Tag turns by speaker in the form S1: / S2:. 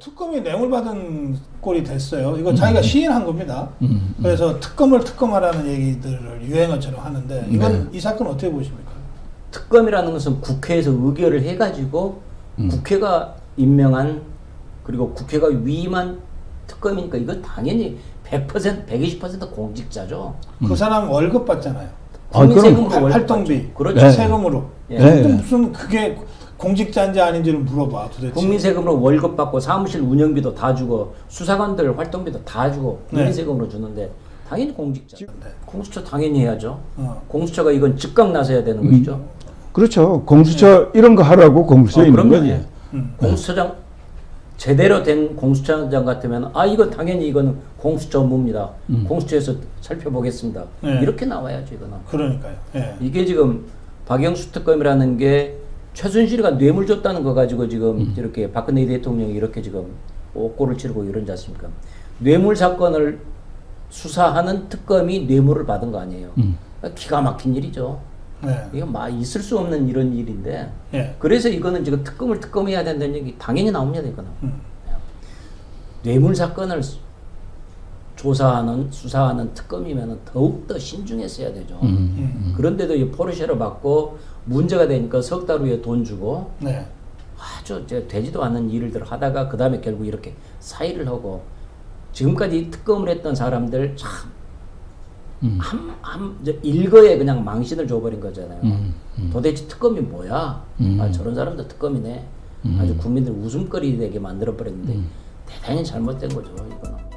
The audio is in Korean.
S1: 특검이 뇌물 받은 꼴이 됐어요. 이거 자기가 시인한 겁니다.
S2: 음, 음.
S1: 그래서 특검을 특검하라는 얘기들을 유행어처럼 하는데 이건
S2: 네.
S1: 이 사건 어떻게 보십니까?
S3: 특검이라는 것은 국회에서 의결을 해가지고
S2: 음.
S3: 국회가 임명한 그리고 국회가 위임한 특검이니까 이건 당연히 100% 120% 공직자죠.
S1: 그 사람 월급 받잖아요.
S2: 아,
S3: 국민
S2: 그럼
S3: 세금으로
S1: 활-
S3: 월급
S1: 활동비.
S3: 받죠. 그렇죠.
S2: 네.
S1: 세금으로.
S3: 예.
S2: 네.
S1: 근데 무슨 그게 공직자인지 아닌지를 물어봐 도대체.
S3: 국민 세금으로 월급 받고 사무실 운영비도 다 주고 수사관들 활동비도 다 주고 국민
S1: 네.
S3: 세금으로 주는데 당연히 공직자.
S1: 네.
S3: 공수처 당연히 해야죠.
S1: 어.
S3: 공수처가 이건 즉각 나서야 되는
S2: 음.
S3: 것이죠.
S2: 그렇죠. 공수처 이런 거 하라고 공수처
S3: 어,
S2: 있는
S3: 그럼요.
S2: 거지.
S3: 예.
S1: 음.
S3: 공수처장 제대로 된 공수처장 같으면 아 이건 당연히 이거는 공수처 업무입니다.
S2: 음.
S3: 공수처에서 살펴보겠습니다.
S1: 네.
S3: 이렇게 나와야죠 이거는.
S1: 그러니까요. 예.
S3: 이게 지금 박영수 특검이라는 게 최순실이가 뇌물 줬다는 거 가지고 지금
S2: 음.
S3: 이렇게 박근혜 대통령이 이렇게 지금 옥고를 치르고 이런지 않습니까? 뇌물 사건을 수사하는 특검이 뇌물을 받은 거 아니에요.
S2: 음.
S3: 그러니까 기가 막힌 일이죠.
S1: 네.
S3: 이거 막 있을 수 없는 이런 일인데
S1: 예.
S3: 그래서 이거는 지금 특검을 특검해야 된다는 얘기 당연히 나옵니다 이거는
S1: 음.
S3: 뇌물 사건을 수- 조사하는 수사하는 특검이면 더욱 더 신중했어야 되죠.
S2: 음.
S1: 음.
S3: 그런데도 이 포르쉐를 받고 문제가 되니까 석 달 후에 돈 주고
S1: 네.
S3: 아주 이제 되지도 않는 일을 하다가 그 다음에 결국 이렇게 사의를 하고 지금까지 특검을 했던 사람들 참
S2: 음.
S3: 한, 한, 일거에 그냥 망신을 줘버린 거잖아요.
S2: 음, 음.
S3: 도대체 특검이 뭐야?
S2: 음.
S3: 아, 저런 사람도 특검이네.
S2: 음.
S3: 아주 국민들 웃음거리 되게 만들어버렸는데
S2: 음.
S3: 대단히 잘못된 거죠, 이거는.